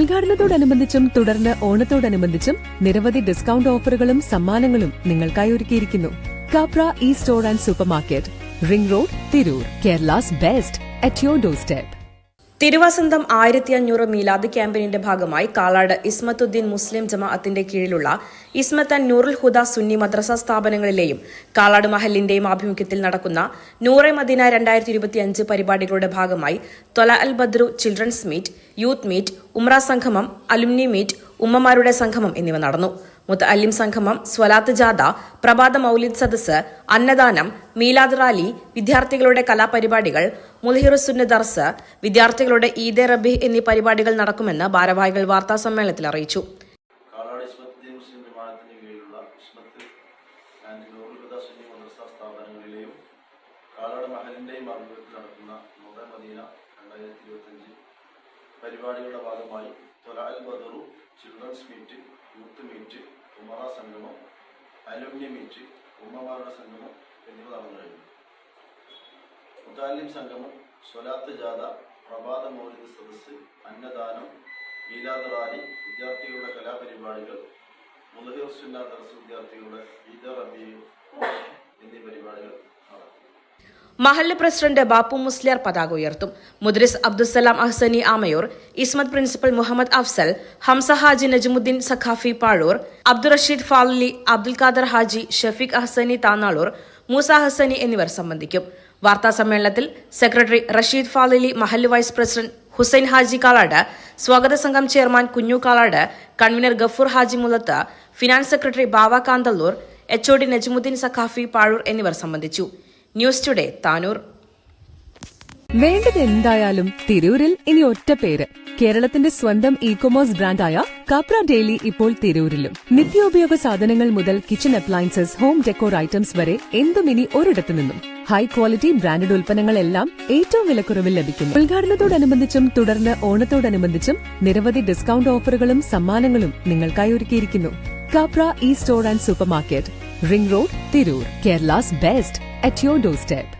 ഉദ്ഘാടനത്തോടനുബന്ധിച്ചും തുടർന്ന് ഓണത്തോടനുബന്ധിച്ചും നിരവധി ഡിസ്കൗണ്ട് ഓഫറുകളും സമ്മാനങ്ങളും നിങ്ങൾക്കായി ഒരുക്കിയിരിക്കുന്നു. Kapra e store and super market ring road Tirur Kerala's best at your doorstep തിരുവസന്തം ആയിരത്തി അഞ്ഞൂറ് മീലാദ് ക്യാമ്പയിനിന്റെ ഭാഗമായി കാലാട് ഇസ്മത്തുദ്ദീൻ മുസ്ലിം ജമാഅത്തിന്റെ കീഴിലുള്ള ഇസ്മത്ത് ആൻഡ് നൂറുൽ ഹുദ സുന്നി മദ്രസ സ്ഥാപനങ്ങളിലെയും കാലാട് മഹലിന്റെയും ആഭിമുഖ്യത്തിൽ നടക്കുന്ന നൂറെ മദീന രണ്ടായിരത്തി ഇരുപത്തിയഞ്ച് പരിപാടികളുടെ ഭാഗമായി തൊല അൽ ബദ്രു ചിൽഡ്രൻസ് മീറ്റ് യൂത്ത് മീറ്റ് ഉമ്ര സംഗമം അലുമിനി മീറ്റ് ഉമ്മമാരുടെ സംഗമം എന്നിവ നടന്നു. മുത്തഅല്ലിം സംഗമം സ്വലാത്ത് ജാദ പ്രഭാത മൗലിദ് സദസ് അന്നദാനം മീലാദ് റാലി വിദ്യാർത്ഥികളുടെ കലാപരിപാടികൾ മുൽഹിറുസുന്ന ദർസ് വിദ്യാർത്ഥികളുടെ ഈദെ റബി എന്നീ പരിപാടികൾ നടക്കുമെന്ന് ഭാരവാഹികൾ വാർത്താ സമ്മേളനത്തിൽ അറിയിച്ചു. മദീന രണ്ടായിരത്തി ഇരുപത്തഞ്ച് പരിപാടികളുടെ ഭാഗമായി തൊലാൽ ബദറു ചിൽഡ്രൻസ് മീറ്റ് യൂത്ത് മീറ്റ് ഉമറ സംഗമം അലുമിനി മീറ്റ് ഉമ്മമാരുടെ സംഗമം എന്നിവ നടന്നു കഴിഞ്ഞു. മുതാലിം സംഗമം സ്വലാത്ത് ജാഥ പ്രഭാത മൗലിക സദസ്സ് അന്നദാനം മീലാദ് റാലി വിദ്യാർത്ഥികളുടെ കലാപരിപാടികൾ മുതഹിർ സുന്ന ദർസ് വിദ്യാർത്ഥികളുടെ ഈദർ റബി എന്നീ പരിപാടികൾ നടക്കും മഹല്ല് പ്രസിഡന്റ് ബാപ്പു മുസ്ലിയാർ പതാക ഉയർത്തും. മുദ്രിസ് അബ്ദുസലാം അഹ്സനി ആമയൂർ ഇസ്മത് പ്രിൻസിപ്പൽ മുഹമ്മദ് അഫ്സൽ ഹംസ ഹാജി നജ്മുദ്ദീൻ സഖാഫി പാഴൂർ അബ്ദുൾ റഷീദ് ഫാലി അബ്ദുൽ ഖാദർ ഹാജി ഷഫീഖ് അഹ്സനി താന്നാളൂർ മൂസ ഹസനി എന്നിവർ സംബന്ധിക്കും. വാർത്താ സമ്മേളനത്തിൽ സെക്രട്ടറി റഷീദ് ഫാലിലി മഹല്ല് വൈസ് പ്രസിഡന്റ് ഹുസൈൻ ഹാജി കാളാട് സ്വാഗത സംഘം chairman Kunhu Kaladu convener Gafoor Haji Mulath finance secretary Bava Kanthallur H O D Najmudheen Saqafi Pazhur എന്നിവർ സംബന്ധിച്ചു. News today Tanur. വേണ്ടത് എന്തായാലും തിരൂരിൽ ഇനി ഒറ്റ പേര്. കേരളത്തിന്റെ സ്വന്തം ഇ കൊമേഴ്സ് ബ്രാൻഡായ കാപ്ര ഡെയിലി ഇപ്പോൾ തിരൂരിലും. നിത്യോപയോഗ സാധനങ്ങൾ മുതൽ kitchen appliances home decor items വരെ എന്തും ഇനി ഒരിടത്തു നിന്നും. ഹൈ ക്വാളിറ്റി ബ്രാൻഡഡ് ഉൽപ്പന്നങ്ങളെല്ലാം ഏറ്റവും വിലക്കുറവിൽ ലഭിക്കുന്നു. ഉദ്ഘാടനത്തോടനുബന്ധിച്ചും തുടർന്ന് ഓണത്തോടനുബന്ധിച്ചും നിരവധി ഡിസ്കൌണ്ട് ഓഫറുകളും സമ്മാനങ്ങളും നിങ്ങൾക്കായി ഒരുക്കിയിരിക്കുന്നു. Capra e-store and supermarket, Ring Road, Tirur, Kerala's best at your doorstep.